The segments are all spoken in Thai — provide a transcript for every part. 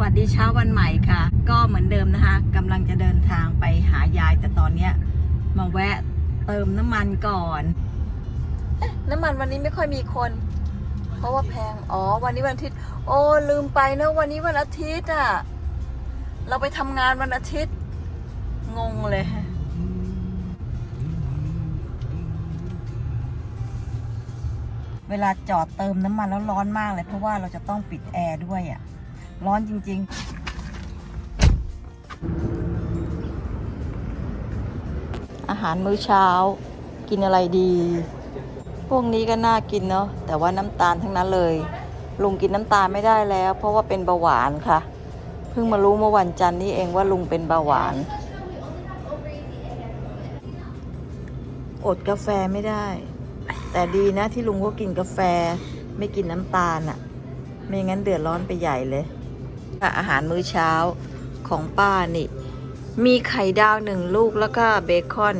วัสดีเช้าวันใหม่ค่ะ ก็เหมือนเดิมนะคะกำลังจะเดินทางไปหายายแต่ตอนเนี้ยมาแวะเติมน้ำมันก่อน น้ำมันวันนี้ไม่ค่อยมีคน เพราะว่าแพง อ๋อ วันนี้วันอาทิตย์ โอ้ลืมไปนะวันนี้วันอาทิตย์อะ เราไปทำงานวันอาทิตย์ งงเลยเวลาจอดเติมน้ำมันแล้วร้อนมากเลย เพราะว่าเราจะต้องปิดแอร์ด้วยอะ ร้อนจริง ๆ อาหารมื้อเช้า กินอะไรดี พวกนี้ก็น่ากินเนาะแต่ว่าน้ำตาลทั้งนั้นเลย ลุงกินน้ำตาลไม่ได้แล้ว เพราะว่าเป็นเบาหวานค่ะ เพิ่งมารู้เมื่อวันจันทร์นี้เองว่าลุงเป็นเบาหวาน อดกาแฟไม่ได้ แต่ดีนะที่ลุงก็กินกาแฟไม่กินน้ำตาลอะ่ะ ไม่งั้นเดือดร้อนไปใหญ่เลย อาหารมื้อเช้าของป้านี่ มีไข่ดาวหนึ่งลูกแล้วก็เบคอน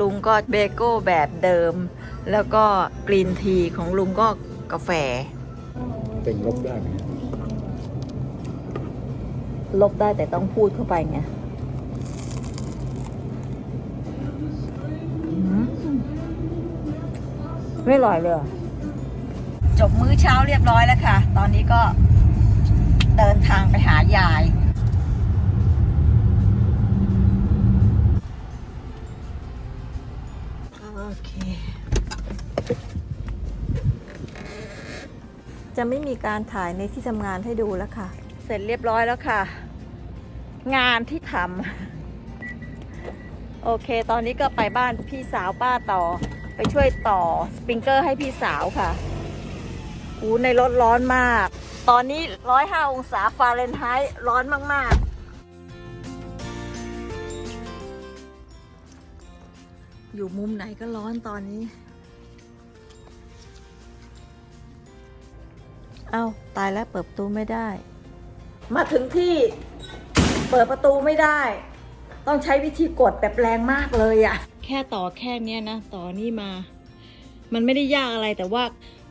ลุงก็เบโก้แบบเดิม แล้วก็กรีนทีของลุงก็กาแฟเต็งลบได้ไหมลบได้แต่ต้องพูดเข้าไปไงอืมไม่อร่อยเลยเหรอจบมื้อเช้าเรียบร้อยแล้วค่ะ ตอนนี้ก็ เดินทางไปหายาย โอเค จะไม่มีการถ่ายในที่ทำงานให้ดูแล้วค่ะ เสร็จเรียบร้อยแล้วค่ะ งานที่ทำโอเค ตอนนี้ก็ไปบ้านพี่สาวป้าต่อ ไปช่วยต่อสปริงเกอร์ให้พี่สาวค่ะอูในรถร้อนมาก ตอนนี้ร้อยห้าองศาฟาเรนไฮต์ร้อนมาก ๆ อยู่มุมไหนก็ร้อนตอนนี้ เอา้า ตายแล้วเปิดประตูไม่ได้ มาถึงที่เปิดประตูไม่ได้ ต้องใช้วิธีกดแบบแรงมากเลยอะแค่ต่อแค่เนี้ยนะ ต่อนี่มา มันไม่ได้ยากอะไรแต่ว่า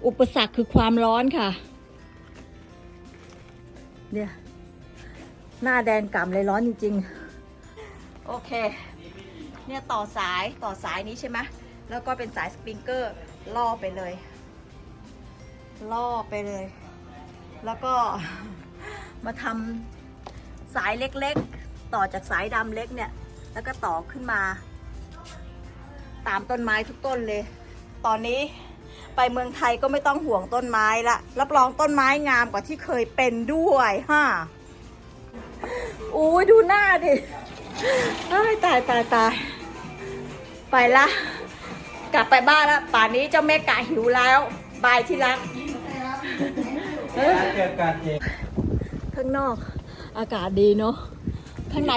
อุปสรรคคือความร้อนค่ะ เนี่ย หน้าแดงก่ำเลยร้อนจริง ๆ โอเค เนี่ยต่อสายต่อสายนี้ใช่ไหมแล้วก็เป็นสายสปริงเกอร์ล่อไปเลย ล่อไปเลย แล้วก็มาทำสายเล็กๆ ต่อจากสายดำเล็กเนี่ย แล้วก็ต่อขึ้นมา ตามต้นไม้ทุกต้นเลย ตอนนี้ ไปเมืองไทยก็ไม่ต้องห่วงต้นไม้ละ รับรองต้นไม้งามกว่าที่เคยเป็นด้วยฮ่าอุ้ยดูหน้าดิเอ้ยตายตายตายไปละ กลับไปบ้านละป่านนี้เจ้าแม่กาหิวแล้ว บายที่รักเอ้ยเจอกันเองข้างนอก อากาศดีเนาะข้างใน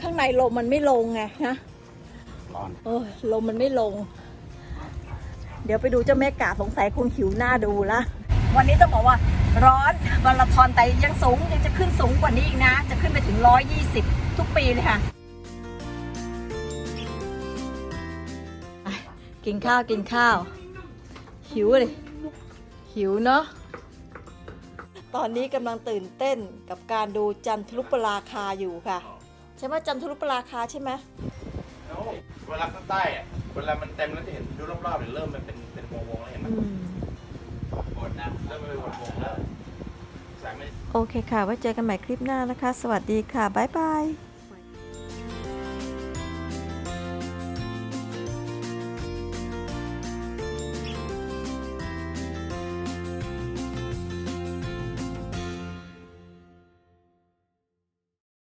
ข้างในลมมันไม่ลงไงนะร้อนโอ้ยลมมันไม่ลงเดี๋ยวไปดูเจ้าแม่กาสงสัยคงหิวหน้าดูละ วันนี้ต้องบอกว่าร้อนมาราธอนแต่ยังสูงยังจะขึ้นสูงกว่านี้อีกนะ จะขึ้นไปถึง 120 ทุกปีเลยค่ะ กินข้าวกินข้าว หิวเลย หิวเนาะตอนนี้กำลังตื่นเต้นกับการดูจันทรุปราคาอยู่ค่ะ ใช่ไหมจันทรุปราคาใช่ไหม แล้วเวลาข้างใต้อะเวลามันเต็มแล้วจะเห็นดูรอบๆเนี่ยเริ่มมันเป็นเป็นวงๆแล้วเห็นไหมอืม กดนะเริ่มเป็นวงๆแล้วสายไม่ โอเคค่ะ ไว้เจอกันใหม่คลิปหน้านะคะ สวัสดีค่ะ บ๊ายบาย